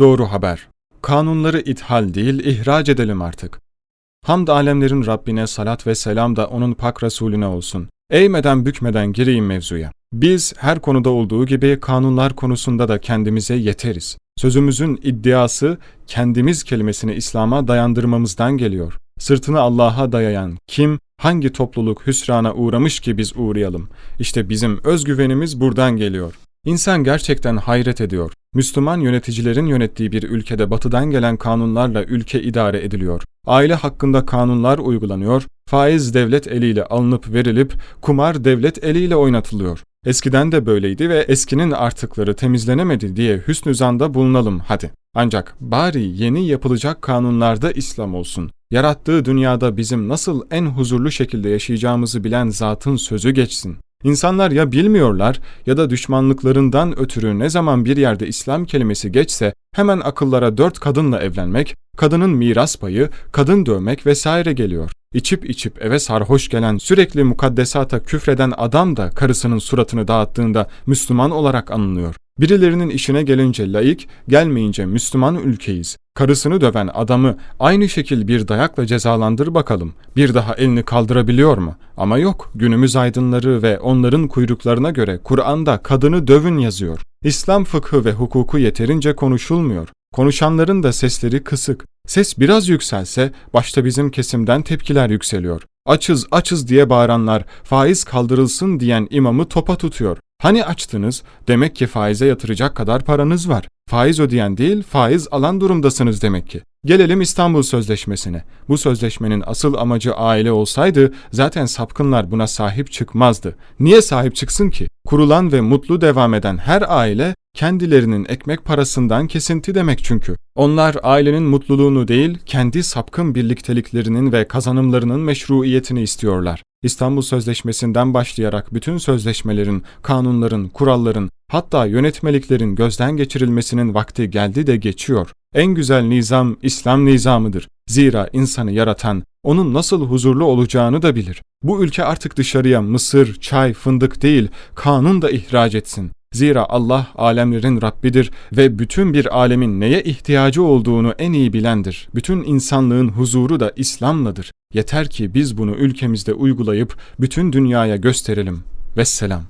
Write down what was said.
Doğru haber. Kanunları ithal değil, ihraç edelim artık. Hamd alemlerin Rabbine salat ve selam da onun pak Resulüne olsun. Eğmeden bükmeden gireyim mevzuya. Biz her konuda olduğu gibi kanunlar konusunda da kendimize yeteriz. Sözümüzün iddiası kendimiz kelimesini İslam'a dayandırmamızdan geliyor. Sırtını Allah'a dayayan kim, hangi topluluk hüsrana uğramış ki biz uğrayalım? İşte bizim özgüvenimiz buradan geliyor. İnsan gerçekten hayret ediyor. Müslüman yöneticilerin yönettiği bir ülkede batıdan gelen kanunlarla ülke idare ediliyor. Aile hakkında kanunlar uygulanıyor, faiz devlet eliyle alınıp verilip kumar devlet eliyle oynatılıyor. Eskiden de böyleydi ve eskinin artıkları temizlenemedi diye hüsnü zanda bulunalım hadi. Ancak bari yeni yapılacak kanunlarda İslam olsun. Yarattığı dünyada bizim nasıl en huzurlu şekilde yaşayacağımızı bilen zatın sözü geçsin. İnsanlar ya bilmiyorlar ya da düşmanlıklarından ötürü ne zaman bir yerde İslam kelimesi geçse hemen akıllara dört kadınla evlenmek, kadının miras payı, kadın dövmek vesaire geliyor. İçip içip eve sarhoş gelen sürekli mukaddesata küfreden adam da karısının suratını dağıttığında Müslüman olarak anılıyor. Birilerinin işine gelince laik, gelmeyince Müslüman ülkeyiz. Karısını döven adamı aynı şekil bir dayakla cezalandır bakalım. Bir daha elini kaldırabiliyor mu? Ama yok. Günümüz aydınları ve onların kuyruklarına göre Kur'an'da kadını dövün yazıyor. İslam fıkhı ve hukuku yeterince konuşulmuyor. Konuşanların da sesleri kısık. Ses biraz yükselse başta bizim kesimden tepkiler yükseliyor. Açız açız diye bağıranlar, faiz kaldırılsın diyen imamı topa tutuyor. Hani açtınız? Demek ki faize yatıracak kadar paranız var. Faiz ödeyen değil, faiz alan durumdasınız demek ki. Gelelim İstanbul Sözleşmesi'ne. Bu sözleşmenin asıl amacı aile olsaydı zaten sapkınlar buna sahip çıkmazdı. Niye sahip çıksın ki? Kurulan ve mutlu devam eden her aile kendilerinin ekmek parasından kesinti demek çünkü. Onlar ailenin mutluluğunu değil, kendi sapkın birlikteliklerinin ve kazanımlarının meşruiyetini istiyorlar. İstanbul Sözleşmesi'nden başlayarak bütün sözleşmelerin, kanunların, kuralların, hatta yönetmeliklerin gözden geçirilmesinin vakti geldi de geçiyor. En güzel nizam İslam nizamıdır. Zira insanı yaratan onun nasıl huzurlu olacağını da bilir. Bu ülke artık dışarıya mısır, çay, fındık değil, kanun da ihraç etsin. Zira Allah alemlerin Rabbidir ve bütün bir alemin neye ihtiyacı olduğunu en iyi bilendir. Bütün insanlığın huzuru da İslam'ladır. Yeter ki biz bunu ülkemizde uygulayıp bütün dünyaya gösterelim. Vesselam.